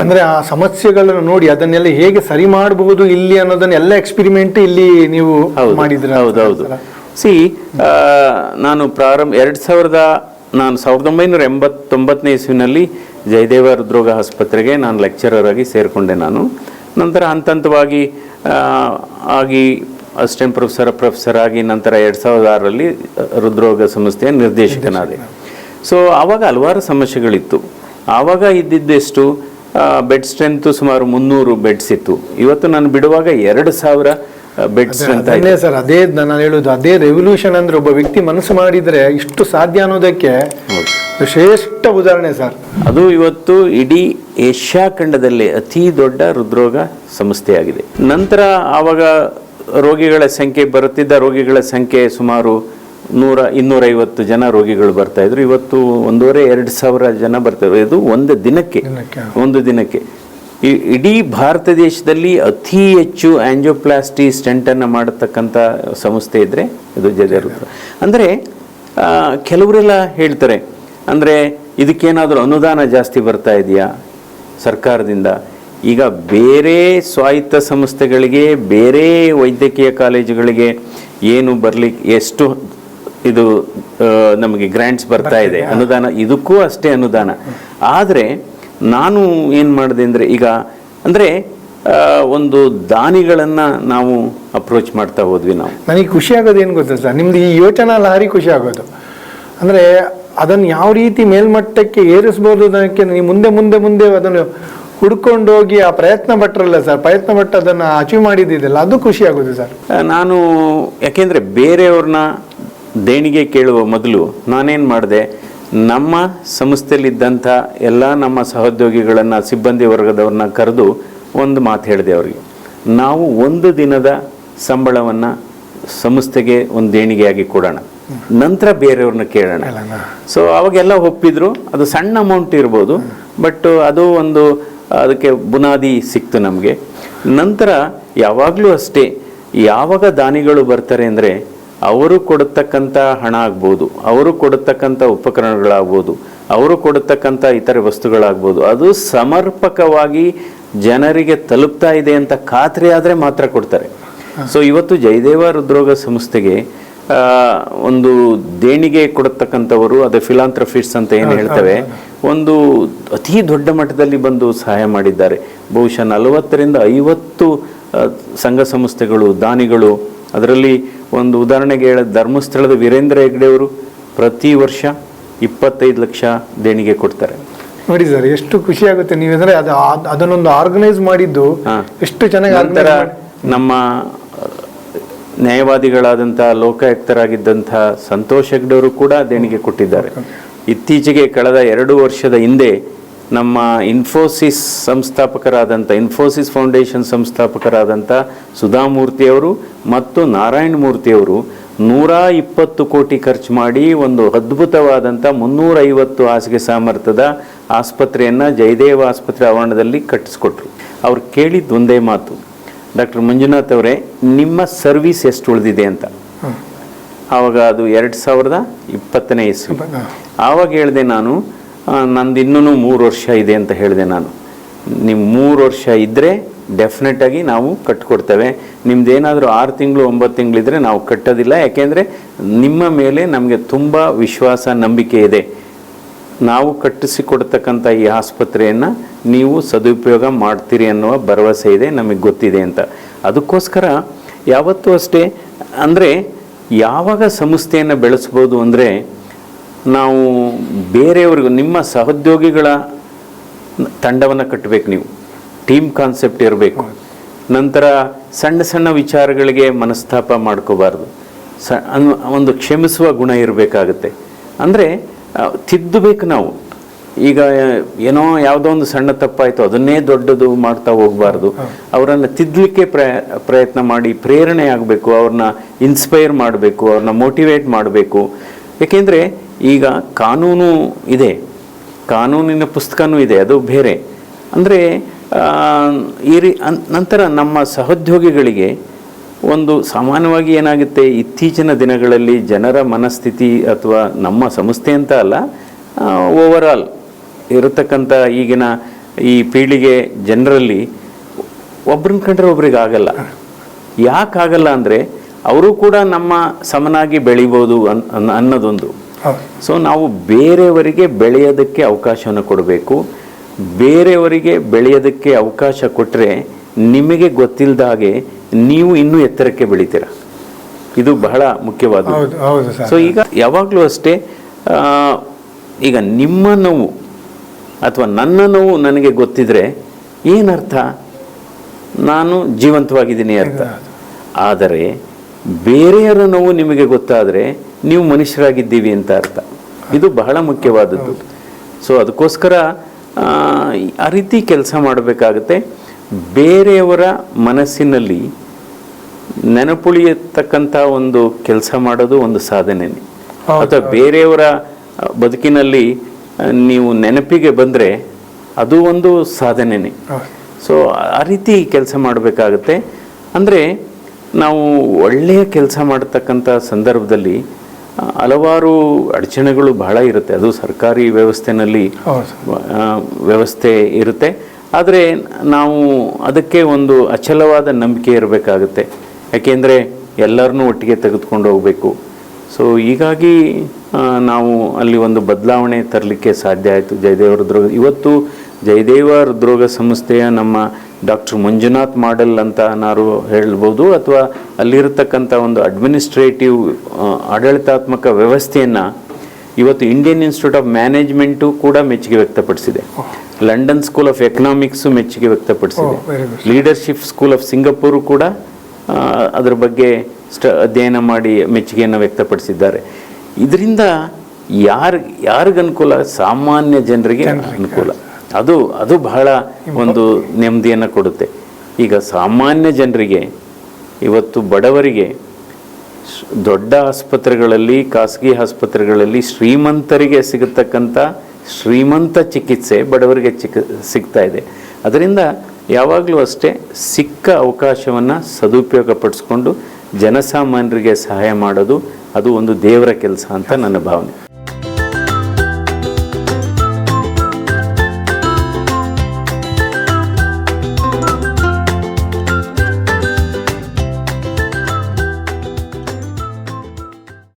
ಅಂದ್ರೆ ಆ ಸಮಸ್ಯೆಗಳನ್ನು ನೋಡಿ ಅದನ್ನೆಲ್ಲ ಹೇಗೆ ಸರಿ ಮಾಡಬಹುದು ಇಲ್ಲಿ ಅನ್ನೋದನ್ನ ಎಲ್ಲ ಎಕ್ಸ್ಪಿರಿಮೆಂಟ್ ಇಲ್ಲಿ ನೀವು ಮಾಡಿದ್ರ ಹೌದೌದು ಸಿ ನಾನು ಪ್ರಾರಂಭ ಎರಡ್ ಸಾವಿರದ ನಾನು ಸಾವಿರದ ಒಂಬೈನೂರ ಎಂಬತ್ತೊಂಬತ್ತನೇ ಇಸ್ವಿನಲ್ಲಿ ಜಯದೇವ ಹೃದ್ರೋಗ ಆಸ್ಪತ್ರೆಗೆ ನಾನು ಲೆಕ್ಚರರ್ ಆಗಿ ಸೇರಿಕೊಂಡೆ ನಾನು. ನಂತರ ಹಂತ ಹಂತವಾಗಿ ಆಗಿ ಅಸಿಸ್ಟೆಂಟ್ ಪ್ರೊಫೆಸರ್ ಪ್ರೊಫೆಸರ್ ಆಗಿ ನಂತರ ಎರಡು ಸಾವಿರದ ಆರರಲ್ಲಿ ಹೃದ್ರೋಗ ಸಂಸ್ಥೆಯ ನಿರ್ದೇಶಕನಾದೆ. ಸೊ ಆವಾಗ ಹಲವಾರು ಸಮಸ್ಯೆಗಳಿತ್ತು. ಆವಾಗ ಇದ್ದಿದ್ದೆಷ್ಟು ಬೆಡ್ ಸ್ಟ್ರೆಂತ್ ಸುಮಾರು ಮುನ್ನೂರು ಬೆಡ್ಸ್ ಇತ್ತು. ಇವತ್ತು ನಾನು ಬಿಡುವಾಗ ಎರಡು ಸಾವಿರ ಬೆಡ್ ಸ್ಟ್ರೆಂತ್ ಅದೇ ಸರ್ ಅದೇ ನಾನು ಹೇಳುದು ಅದೇ ರೆವಲ್ಯೂಷನ್ ಅಂದ್ರೆ ಒಬ್ಬ ವ್ಯಕ್ತಿ ಮನಸ್ಸು ಮಾಡಿದ್ರೆ ಇಷ್ಟು ಸಾಧ್ಯ ಅನ್ನೋದಕ್ಕೆ ಶ್ರೇಷ್ಠ ಉದಾಹರಣೆ ಸರ್. ಅದು ಇವತ್ತು ಇಡೀ ಏಷ್ಯಾ ಖಂಡದಲ್ಲಿ ಅತಿ ದೊಡ್ಡ ಹೃದ್ರೋಗ ಸಂಸ್ಥೆಯಾಗಿದೆ. ನಂತರ ಆವಾಗ ರೋಗಿಗಳ ಸಂಖ್ಯೆ ಬರುತ್ತಿದ್ದ ರೋಗಿಗಳ ಸಂಖ್ಯೆ ಸುಮಾರು ನೂರ ಇನ್ನೂರೈವತ್ತು ಜನ ರೋಗಿಗಳು ಬರ್ತಾ ಇದ್ರು. ಇವತ್ತು ಒಂದೂವರೆ ಎರಡು ಸಾವಿರ ಜನ ಬರ್ತವೆ ಇದು ಒಂದು ದಿನಕ್ಕೆ. ಒಂದು ದಿನಕ್ಕೆ. ಈ- ಇಡೀ ಭಾರತ ದೇಶದಲ್ಲಿ ಅತಿ ಹೆಚ್ಚು ಆ್ಯಂಜೋಪ್ಲಾಸ್ಟಿ ಸ್ಟೆಂಟನ್ನು ಮಾಡತಕ್ಕಂಥ ಸಂಸ್ಥೆ ಇದ್ರೆ ಇದು ಜಯದೇವ ಅಂದರೆ ಕೆಲವರೆಲ್ಲ ಹೇಳ್ತಾರೆ ಅಂದರೆ ಇದಕ್ಕೇನಾದರೂ ಅನುದಾನ ಜಾಸ್ತಿ ಬರ್ತಾ ಇದೆಯಾ ಸರ್ಕಾರದಿಂದ? ಈಗ ಬೇರೆ ಸ್ವಾಯತ್ತ ಸಂಸ್ಥೆಗಳಿಗೆ ಬೇರೆ ವೈದ್ಯಕೀಯ ಕಾಲೇಜುಗಳಿಗೆ ಏನು ಬರಲಿಕ್ಕೆ ಎಷ್ಟು ಇದು ನಮಗೆ ಗ್ರ್ಯಾಂಟ್ಸ್ ಬರ್ತಾ ಇದೆ. ಅನುದಾನ ಇದಕ್ಕೂ ಅಷ್ಟೇ ಅನುದಾನ. ಆದರೆ ನಾನು ಏನು ಮಾಡಿದೆ ಅಂದರೆ ಈಗ ಅಂದರೆ ಒಂದು ದಾನಿಗಳನ್ನು ನಾವು ಅಪ್ರೋಚ್ ಮಾಡ್ತಾ ಹೋದ್ವಿ ನಾವು. ನನಗೆ ಖುಷಿ ಆಗೋದು ಏನು ಗೊತ್ತಾ ಸರ್? ನಿಮ್ದು ಈ ಯೋಚನಾ ಲಹರಿ ಖುಷಿ ಆಗೋದು. ಅಂದ್ರೆ ಅದನ್ನು ಯಾವ ರೀತಿ ಮೇಲ್ಮಟ್ಟಕ್ಕೆ ಏರಿಸ್ಬೋದು ಅದಕ್ಕೆ ನೀವು ಮುಂದೆ ಮುಂದೆ ಮುಂದೆ ಅದನ್ನು ಹುಡ್ಕೊಂಡು ಹೋಗಿ ಆ ಪ್ರಯತ್ನ ಪಟ್ಟರಲ್ಲ ಸರ್? ಪ್ರಯತ್ನ ಪಟ್ಟು ಅದನ್ನು ಅಚೀವ್ ಮಾಡಿದ್ದಿದೆಲ್ಲ ಅದು ಖುಷಿ ಆಗೋದು ಸರ್. ನಾನು ಯಾಕೆಂದರೆ ಬೇರೆಯವ್ರನ್ನ ದೇಣಿಗೆ ಕೇಳುವ ಮೊದಲು ನಾನೇನು ಮಾಡಿದೆ? ನಮ್ಮ ಸಂಸ್ಥೆಯಲ್ಲಿದ್ದಂಥ ಎಲ್ಲ ನಮ್ಮ ಸಹೋದ್ಯೋಗಿಗಳನ್ನು ಸಿಬ್ಬಂದಿ ವರ್ಗದವ್ರನ್ನ ಕರೆದು ಒಂದು ಮಾತು ಹೇಳಿದೆ ಅವರಿಗೆ. ನಾವು ಒಂದು ದಿನದ ಸಂಬಳವನ್ನು ಸಂಸ್ಥೆಗೆ ಒಂದು ದೇಣಿಗೆಯಾಗಿ ಕೊಡೋಣ. ನಂತರ ಬೇರೆಯವ್ರನ್ನ ಕೇಳೋಣ. ಸೊ ಅವಾಗೆಲ್ಲ ಒಪ್ಪಿದ್ರು. ಅದು ಸಣ್ಣ ಅಮೌಂಟ್ ಇರ್ಬೋದು. ಬಟ್ ಅದು ಒಂದು ಅದಕ್ಕೆ ಬುನಾದಿ ಸಿಕ್ತು ನಮಗೆ. ನಂತರ ಯಾವಾಗಲೂ ಅಷ್ಟೇ ಯಾವಾಗ ದಾನಿಗಳು ಬರ್ತಾರೆ ಅಂದರೆ ಅವರು ಕೊಡತಕ್ಕಂಥ ಹಣ ಆಗ್ಬೋದು ಅವರು ಕೊಡತಕ್ಕಂಥ ಉಪಕರಣಗಳಾಗ್ಬೋದು ಅವರು ಕೊಡತಕ್ಕಂಥ ಇತರೆ ವಸ್ತುಗಳಾಗ್ಬೋದು ಅದು ಸಮರ್ಪಕವಾಗಿ ಜನರಿಗೆ ತಲುಪ್ತಾ ಇದೆ ಅಂತ ಖಾತ್ರಿ ಆದರೆ ಮಾತ್ರ ಕೊಡ್ತಾರೆ. ಸೊ ಇವತ್ತು ಜಯದೇವ ಹೃದ್ರೋಗ ಸಂಸ್ಥೆಗೆ ಒಂದು ದೇಣಿಗೆ ಕೊಡತಕ್ಕಂಥವರು ಅದು ಫಿಲಾಂಥ್ರಫಿಟ್ಸ್ ಅಂತ ಏನು ಹೇಳ್ತವೆ ಒಂದು ಅತಿ ದೊಡ್ಡ ಮಟ್ಟದಲ್ಲಿ ಬಂದು ಸಹಾಯ ಮಾಡಿದ್ದಾರೆ. ಬಹುಶಃ ನಲವತ್ತರಿಂದ ಐವತ್ತು ಸಂಘ ಸಂಸ್ಥೆಗಳು ದಾನಿಗಳು ಅದರಲ್ಲಿ ಒಂದು ಉದಾಹರಣೆಗೆ ಹೇಳ ಧರ್ಮಸ್ಥಳದ ವೀರೇಂದ್ರ ಹೆಗ್ಡೆಯವರು ಪ್ರತಿ ವರ್ಷ ಇಪ್ಪತ್ತೈದು ಲಕ್ಷ ದೇಣಿಗೆ ಕೊಡ್ತಾರೆ. ನೋಡಿ ಸರ್ ಎಷ್ಟು ಖುಷಿ ಆಗುತ್ತೆ ನೀವಂದ್ರೆ ಅದು ಅದ್- ಅದನ್ನೊಂದು ಆರ್ಗನೈಸ್ ಮಾಡಿದ್ದು. ಎಷ್ಟು ಚೆನ್ನಾಗಿ ನಂತರ ನಮ್ಮ ನ್ಯಾಯವಾದಿಗಳಾದಂಥ ಲೋಕಾಯುಕ್ತರಾಗಿದ್ದಂಥ ಸಂತೋಷ್ ಹೆಗ್ಡೆಯವರು ಕೂಡ ದೇಣಿಗೆ ಕೊಟ್ಟಿದ್ದಾರೆ. ಇತ್ತೀಚೆಗೆ ಕಳೆದ ಎರಡು ವರ್ಷದ ಹಿಂದೆ ನಮ್ಮ ಇನ್ಫೋಸಿಸ್ ಸಂಸ್ಥಾಪಕರಾದಂಥ ಇನ್ಫೋಸಿಸ್ ಫೌಂಡೇಶನ್ ಸಂಸ್ಥಾಪಕರಾದಂಥ ಸುಧಾಮೂರ್ತಿಯವರು ಮತ್ತು ನಾರಾಯಣ ಮೂರ್ತಿಯವರು ನೂರ ಇಪ್ಪತ್ತು ಕೋಟಿ ಖರ್ಚು ಮಾಡಿ ಒಂದು ಅದ್ಭುತವಾದಂಥ ಮುನ್ನೂರೈವತ್ತು ಹಾಸಿಗೆ ಸಾಮರ್ಥ್ಯದ ಆಸ್ಪತ್ರೆಯನ್ನು ಜಯದೇವ ಆಸ್ಪತ್ರೆ ಆವರಣದಲ್ಲಿ ಕಟ್ಟಿಸ್ಕೊಟ್ರು. ಅವ್ರು ಕೇಳಿದ್ದು ಒಂದೇ ಮಾತು. ಡಾಕ್ಟರ್ ಮಂಜುನಾಥ್ ಅವರೇ ನಿಮ್ಮ ಸರ್ವಿಸ್ ಎಷ್ಟು ಉಳಿದಿದೆ ಅಂತ. ಆವಾಗ ಅದು ಎರಡು ಸಾವಿರದ ಇಪ್ಪತ್ತನೇ ಇಸ್ವಿ. ಆವಾಗ ಹೇಳಿದೆ ನಾನು ನಂದು ಇನ್ನೂ ಮೂರು ವರ್ಷ ಇದೆ ಅಂತ ಹೇಳಿದೆ ನಾನು. ನಿಮ್ಮ ಮೂರು ವರ್ಷ ಇದ್ದರೆ ಡೆಫಿನೆಟಾಗಿ ನಾವು ಕಟ್ಕೊಡ್ತೇವೆ. ನಿಮ್ಮದೇನಾದರೂ ಆರು ತಿಂಗಳು, ಒಂಬತ್ತು ತಿಂಗಳಿದ್ರೆ ನಾವು ಕಟ್ಟೋದಿಲ್ಲ. ಯಾಕೆಂದರೆ ನಿಮ್ಮ ಮೇಲೆ ನಮಗೆ ತುಂಬ ವಿಶ್ವಾಸ, ನಂಬಿಕೆ ಇದೆ. ನಾವು ಕಟ್ಟಿಸಿಕೊಡ್ತಕ್ಕಂಥ ಈ ಆಸ್ಪತ್ರೆಯನ್ನು ನೀವು ಸದುಪಯೋಗ ಮಾಡ್ತೀರಿ ಅನ್ನುವ ಭರವಸೆ ಇದೆ, ನಮಗೆ ಗೊತ್ತಿದೆ ಅಂತ. ಅದಕ್ಕೋಸ್ಕರ ಯಾವತ್ತೂ ಅಷ್ಟೇ, ಅಂದರೆ ಯಾವಾಗ ಸಂಸ್ಥೆಯನ್ನು ಬೆಳೆಸ್ಬೋದು ಅಂದರೆ ನಾವು ಬೇರೆಯವ್ರಿಗೂ ನಿಮ್ಮ ಸಹೋದ್ಯೋಗಿಗಳ ತಂಡವನ್ನು ಕಟ್ಟಬೇಕು ನೀವು. ಟೀಮ್ ಕಾನ್ಸೆಪ್ಟ್ ಇರಬೇಕು. ನಂತರ ಸಣ್ಣ ಸಣ್ಣ ವಿಚಾರಗಳಿಗೆ ಮನಸ್ತಾಪ ಮಾಡ್ಕೋಬಾರ್ದು. ಸ ಒಂದು ಕ್ಷಮಿಸುವ ಗುಣ ಇರಬೇಕಾಗುತ್ತೆ. ಅಂದರೆ ತಿದ್ದಬೇಕು ನಾವು. ಈಗ ಏನೋ ಯಾವುದೋ ಒಂದು ಸಣ್ಣ ತಪ್ಪಾಯಿತು ಅದನ್ನೇ ದೊಡ್ಡದು ಮಾಡ್ತಾ ಹೋಗಬಾರ್ದು. ಅವರನ್ನು ತಿದ್ದಲಿಕ್ಕೆ ಪ್ರಯ ಪ್ರಯತ್ನ ಮಾಡಿ ಪ್ರೇರಣೆ ಆಗಬೇಕು ಅವ್ರನ್ನ ಇನ್ಸ್ಪೈರ್ ಮಾಡಬೇಕು ಅವ್ರನ್ನ ಮೋಟಿವೇಟ್ ಮಾಡಬೇಕು. ಏಕೆಂದರೆ ಈಗ ಕಾನೂನು ಇದೆ. ಕಾನೂನಿನ ಪುಸ್ತಕನೂ ಇದೆ, ಅದು ಬೇರೆ. ಅಂದರೆ ಈ ರೀ ನಂತರ ನಮ್ಮ ಸಹೋದ್ಯೋಗಿಗಳಿಗೆ ಒಂದು ಸಾಮಾನ್ಯವಾಗಿ ಏನಾಗುತ್ತೆ, ಇತ್ತೀಚಿನ ದಿನಗಳಲ್ಲಿ ಜನರ ಮನಸ್ಥಿತಿ ಅಥವಾ ನಮ್ಮ ಸಂಸ್ಥೆ ಅಂತ ಅಲ್ಲ ಓವರಾಲ್ ಇರತಕ್ಕಂಥ ಈಗಿನ ಈ ಪೀಳಿಗೆ ಜನರಲ್ಲಿ ಒಬ್ರನ್ನ ಕಂಡ್ರೆ ಒಬ್ರಿಗೆ ಆಗಲ್ಲ. ಯಾಕಾಗಲ್ಲ ಅಂದರೆ, ಅವರು ಕೂಡ ನಮ್ಮ ಸಮನಾಗಿ ಬೆಳಿಬೋದು ಅನ್, ಅನ್- ಅನ್ನೋದೊಂದು. ಸೊ ನಾವು ಬೇರೆಯವರಿಗೆ ಬೆಳೆಯೋದಕ್ಕೆ ಅವಕಾಶವನ್ನು ಕೊಡಬೇಕು. ಬೇರೆಯವರಿಗೆ ಬೆಳೆಯೋದಕ್ಕೆ ಅವಕಾಶ ಕೊಟ್ಟರೆ ನಿಮಗೆ ಗೊತ್ತಿಲ್ಲದ ಹಾಗೆ ನೀವು ಇನ್ನೂ ಎತ್ತರಕ್ಕೆ ಬೆಳಿತೀರ. ಇದು ಬಹಳ ಮುಖ್ಯವಾದ ಸೊ ಈಗ ಯಾವಾಗಲೂ ಅಷ್ಟೇ ಈಗ ನಿಮ್ಮ ನೋವು ಅಥವಾ ನನ್ನ ನೋವು ನನಗೆ ಗೊತ್ತಿದ್ರೆ ಏನರ್ಥ? ನಾನು ಜೀವಂತವಾಗಿದ್ದೀನಿ ಅರ್ಥ ಆದರೆ ಬೇರೆಯವರ ನೋವು ನಿಮಗೆ ಗೊತ್ತಾದರೆ ನೀವು ಮನುಷ್ಯರಾಗಿದ್ದೀವಿ ಅಂತ ಅರ್ಥ. ಇದು ಬಹಳ ಮುಖ್ಯವಾದದ್ದು. ಸೊ ಅದಕ್ಕೋಸ್ಕರ ಆ, ರೀತಿ ಕೆಲಸ ಮಾಡಬೇಕಾಗತ್ತೆ. ಬೇರೆಯವರ ಮನಸ್ಸಿನಲ್ಲಿ ನೆನಪುಳಿಯತಕ್ಕಂಥ ಒಂದು ಕೆಲಸ ಮಾಡೋದು ಒಂದು ಸಾಧನೆನೇ ಅಥವಾ ಬೇರೆಯವರ ಬದುಕಿನಲ್ಲಿ ನೀವು ನೆನಪಿಗೆ ಬಂದರೆ ಅದು ಒಂದು ಸಾಧನೆನೇ ಸೊ ಆ ರೀತಿ ಕೆಲಸ ಮಾಡಬೇಕಾಗತ್ತೆ. ಅಂದರೆ ನಾವು ಒಳ್ಳೆಯ ಕೆಲಸ ಮಾಡತಕ್ಕಂಥ ಸಂದರ್ಭದಲ್ಲಿ ಹಲವಾರು ಅಡಚಣೆಗಳು ಬಹಳ ಇರುತ್ತೆ. ಅದು ಸರ್ಕಾರಿ ವ್ಯವಸ್ಥೆನಲ್ಲಿ ವ್ಯವಸ್ಥೆ ಇರುತ್ತೆ. ಆದರೆ ನಾವು ಅದಕ್ಕೆ ಒಂದು ಅಚಲವಾದ ನಂಬಿಕೆ ಇರಬೇಕಾಗುತ್ತೆ. ಯಾಕೆಂದರೆ ಎಲ್ಲರನ್ನೂ ಒಟ್ಟಿಗೆ ತೆಗೆದುಕೊಂಡು ಹೋಗಬೇಕು. ಸೊ ಹೀಗಾಗಿ ನಾವು ಅಲ್ಲಿ ಒಂದು ಬದಲಾವಣೆ ತರಲಿಕ್ಕೆ ಸಾಧ್ಯ ಆಯಿತು. ಜಯದೇವ ಹೃದ್ರೋಗ ಇವತ್ತು ಜಯದೇವ ಹೃದ್ರೋಗ ಸಂಸ್ಥೆಯ ನಮ್ಮ ಡಾಕ್ಟರ್ ಮಂಜುನಾಥ್ ಮಾಡೆಲ್ ಅಂತ ನಾವು ಹೇಳ್ಬೋದು ಅಥವಾ ಅಲ್ಲಿರತಕ್ಕಂಥ ಒಂದು ಅಡ್ಮಿನಿಸ್ಟ್ರೇಟಿವ್ ಆಡಳಿತಾತ್ಮಕ ವ್ಯವಸ್ಥೆಯನ್ನು ಇವತ್ತು ಇಂಡಿಯನ್ ಇನ್ಸ್ಟಿಟ್ಯೂಟ್ ಆಫ್ ಮ್ಯಾನೇಜ್ಮೆಂಟು ಕೂಡ ಮೆಚ್ಚುಗೆ ವ್ಯಕ್ತಪಡಿಸಿದೆ. ಲಂಡನ್ ಸ್ಕೂಲ್ ಆಫ್ ಎಕನಾಮಿಕ್ಸು ಮೆಚ್ಚುಗೆ ವ್ಯಕ್ತಪಡಿಸಿದೆ. ಲೀಡರ್ಶಿಪ್ ಸ್ಕೂಲ್ ಆಫ್ ಸಿಂಗಪೂರು ಕೂಡ ಅದರ ಬಗ್ಗೆ ಸ್ಟ ಅಧ್ಯಯನ ಮಾಡಿ ಮೆಚ್ಚುಗೆಯನ್ನು ವ್ಯಕ್ತಪಡಿಸಿದ್ದಾರೆ. ಇದರಿಂದ ಯಾರು ಯಾರಿಗನುಕೂಲ? ಸಾಮಾನ್ಯ ಜನರಿಗೆ ಅನುಕೂಲ. ಅದು ಅದು ಬಹಳ ಒಂದು ನೆಮ್ಮದಿಯನ್ನು ಕೊಡುತ್ತೆ. ಈಗ ಸಾಮಾನ್ಯ ಜನರಿಗೆ ಇವತ್ತು ಬಡವರಿಗೆ ದೊಡ್ಡ ಆಸ್ಪತ್ರೆಗಳಲ್ಲಿ ಖಾಸಗಿ ಆಸ್ಪತ್ರೆಗಳಲ್ಲಿ ಶ್ರೀಮಂತರಿಗೆ ಸಿಗತಕ್ಕಂಥ ಶ್ರೀಮಂತ ಚಿಕಿತ್ಸೆ ಬಡವರಿಗೆ ಚಿಕ ಸಿಗ್ತಾ ಇದೆ. ಅದರಿಂದ ಯಾವಾಗಲೂ ಅಷ್ಟೇ ಸಿಕ್ಕ ಅವಕಾಶವನ್ನು ಸದುಪಯೋಗಪಡಿಸ್ಕೊಂಡು ಜನಸಾಮಾನ್ಯರಿಗೆ ಸಹಾಯ ಮಾಡೋದು ಅದು ಒಂದು ದೇವರ ಕೆಲಸ ಅಂತ ನನ್ನ ಭಾವನೆ.